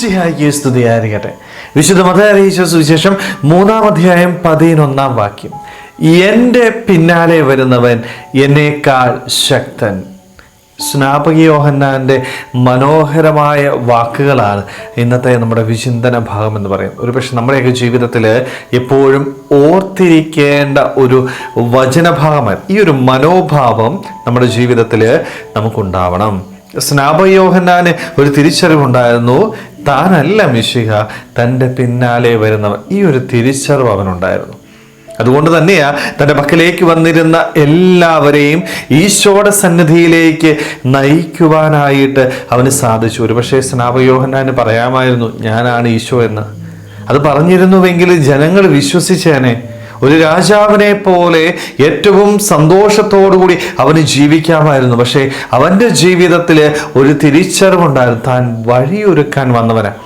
ഈശോമിശിഹായിക്ക് സ്തുതിയായിരിക്കട്ടെ. വിശുദ്ധ മത അറിയിച്ച സുവിശേഷം മൂന്നാം അധ്യായം പതിനൊന്നാം വാക്യം. എന്റെ പിന്നാലെ വരുന്നവൻ എന്നേക്കാൾ ശക്തൻ. സ്നാപകി യോഹന്നാന്റെ മനോഹരമായ വാക്കുകളാണ് ഇന്നത്തെ നമ്മുടെ വിചിന്തന ഭാഗം എന്ന് പറയും ഒരുപക്ഷെ നമ്മുടെയൊക്കെ ജീവിതത്തിൽ എപ്പോഴും ഓർത്തിരിക്കേണ്ട ഒരു വചനഭാഗമാണ് ഈ ഒരു മനോഭാവം നമ്മുടെ ജീവിതത്തിൽ നമുക്കുണ്ടാവണം. സ്നാപയോഹന്നാന് ഒരു തിരിച്ചറിവുണ്ടായിരുന്നു. താനല്ല മിശിഹ തന്റെ പിന്നാലെ വരുന്നവൻ. ഈ ഒരു തിരിച്ചറിവ് അവനുണ്ടായിരുന്നു. അതുകൊണ്ട് തന്നെയാ തന്റെ പക്കലേക്ക് വന്നിരുന്ന എല്ലാവരെയും ഈശോയുടെ സന്നിധിയിലേക്ക് നയിക്കുവാനായിട്ട് അവന് സാധിച്ചു. ഒരുപക്ഷെ സ്നാപയോഹനാന് പറയാമായിരുന്നു ഞാനാണ് ഈശോ എന്ന്. അത് പറഞ്ഞിരുന്നുവെങ്കിൽ ജനങ്ങൾ വിശ്വസിച്ചേനെ. ഒരു രാജാവിനെ പോലെ ഏറ്റവും സന്തോഷത്തോടുകൂടി അവന് ജീവിക്കാമായിരുന്നു. പക്ഷേ അവന്റെ ജീവിതത്തിൽ ഒരു തിരിച്ചറിവുണ്ടായിരുന്നു. താൻ വഴിയൊരുക്കാൻ വന്നവനാണ്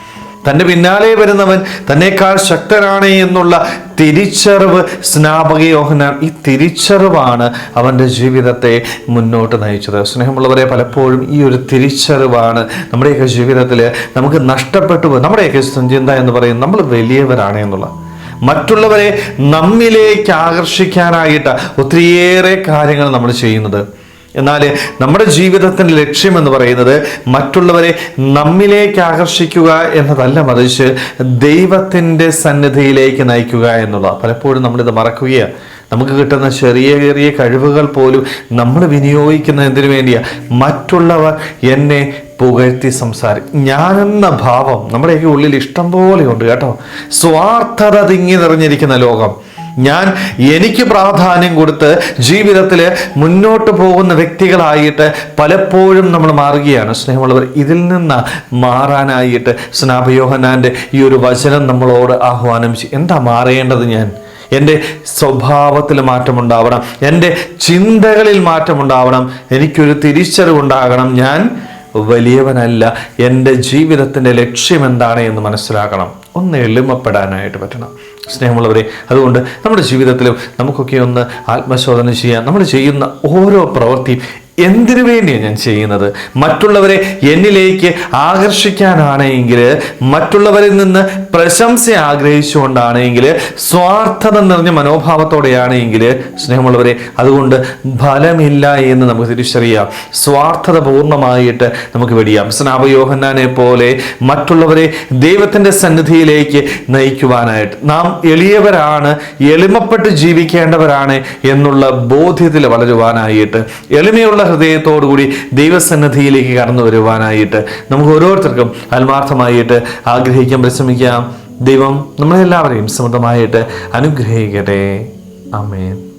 തന്റെ പിന്നാലെ വരുന്നവൻ തന്നെക്കാൾ ശക്തനാണ് എന്നുള്ള തിരിച്ചറിവ് സ്നാപക യോഹനാൻ ഈ തിരിച്ചറിവാണ് അവന്റെ ജീവിതത്തെ മുന്നോട്ട് നയിച്ചത്. സ്നേഹമുള്ളവരെ പലപ്പോഴും ഈ ഒരു തിരിച്ചറിവാണ് നമ്മുടെയൊക്കെ ജീവിതത്തിൽ നമുക്ക് നഷ്ടപ്പെട്ടു പോയി നമ്മുടെയൊക്കെ ചിന്ത എന്ന് പറയും നമ്മൾ വലിയവരാണ് എന്നുള്ള മറ്റുള്ളവരെ നമ്മിലേക്ക് ആകർഷിക്കാനായിട്ട് ഒത്തിരിയേറെ കാര്യങ്ങൾ നമ്മൾ ചെയ്യുന്നത്. എന്നാൽ നമ്മുടെ ജീവിതത്തിന്റെ ലക്ഷ്യം എന്ന് പറയുന്നത് മറ്റുള്ളവരെ നമ്മിലേക്ക് ആകർഷിക്കുക എന്നതല്ല മറിച്ച് ദൈവത്തിന്റെ സന്നിധിയിലേക്ക് നയിക്കുക എന്നുള്ള. പലപ്പോഴും നമ്മളിത് മറക്കുകയാണ്. നമുക്ക് കിട്ടുന്ന ചെറിയ ചെറിയ കഴിവുകൾ പോലും നമ്മൾ വിനിയോഗിക്കുന്ന എന്തിനു വേണ്ടിയാണ് മറ്റുള്ളവർ എന്നെ പുകഴ്ത്തി സംസാരിക്കും ഞാനെന്ന ഭാവം നമ്മുടെയൊക്കെ ഉള്ളിൽ ഇഷ്ടം പോലെ ഉണ്ട് കേട്ടോ. സ്വാർത്ഥത തിങ്ങി നിറഞ്ഞിരിക്കുന്ന ലോകം. ഞാൻ എനിക്ക് പ്രാധാന്യം കൊടുത്ത് ജീവിതത്തിൽ മുന്നോട്ട് പോകുന്ന വ്യക്തികളായിട്ട് പലപ്പോഴും നമ്മൾ മാറുകയാണ്. സ്നേഹമുള്ളവർ ഇതിൽ നിന്ന് മാറാനായിട്ട് സ്നാപയോഹനാന്റെ ഈ ഒരു വചനം നമ്മളോട് ആഹ്വാനം ചെയ്യും എന്താ മാറേണ്ടത് ഞാൻ? എന്റെ സ്വഭാവത്തിൽ മാറ്റമുണ്ടാവണം. എന്റെ ചിന്തകളിൽ മാറ്റമുണ്ടാവണം. എനിക്കൊരു തിരിച്ചറിവുണ്ടാകണം. ഞാൻ വലിയവനല്ല. എന്റെ ജീവിതത്തിന്റെ ലക്ഷ്യം എന്താണ് എന്ന് മനസ്സിലാക്കണം. ഒന്ന് എളിമപ്പെടാനായിട്ട് പറ്റണം. സ്നേഹമുള്ളവരെ അതുകൊണ്ട് നമ്മുടെ ജീവിതത്തിലും നമുക്കൊക്കെ ഒന്ന് ആത്മശോധന ചെയ്യാൻ നമ്മൾ ചെയ്യുന്ന ഓരോ പ്രവൃത്തിയും എന്തിനു വേണ്ടിയാണ് ഞാൻ ചെയ്യുന്നത്? മറ്റുള്ളവരെ എന്നിലേക്ക് ആകർഷിക്കാനാണെങ്കിൽ മറ്റുള്ളവരിൽ നിന്ന് പ്രശംസ ആഗ്രഹിച്ചുകൊണ്ടാണെങ്കിൽ സ്വാർത്ഥത നിറഞ്ഞ മനോഭാവത്തോടെയാണെങ്കിൽ സ്നേഹമുള്ളവരെ അതുകൊണ്ട് ഫലമില്ല എന്ന് നമുക്ക് തിരിച്ചറിയാം. സ്വാർത്ഥത പൂർണമായിട്ട് നമുക്ക് വെടിയാം. സ്നാപയോഹന്നാനെ പോലെ മറ്റുള്ളവരെ ദൈവത്തിന്റെ സന്നിധിയിലേക്ക് നയിക്കുവാനായിട്ട് നാം എളിയവരാണ് എളിമപ്പെട്ട് ജീവിക്കേണ്ടവരാണ് എന്നുള്ള ബോധ്യത്തിൽ വളരുവാനായിട്ട് എളിമയുള്ള ഹൃദയത്തോടു കൂടി ദൈവസന്നിധിയിലേക്ക് കടന്നു വരുവാനായിട്ട് നമുക്ക് ഓരോരുത്തർക്കും ആത്മാർത്ഥമായിട്ട് ആഗ്രഹിക്കാം പരിശ്രമിക്കാം ദൈവം നമ്മളെല്ലാവരെയും സമൃദ്ധമായിട്ട് അനുഗ്രഹിക്കട്ടെ. അമേൻ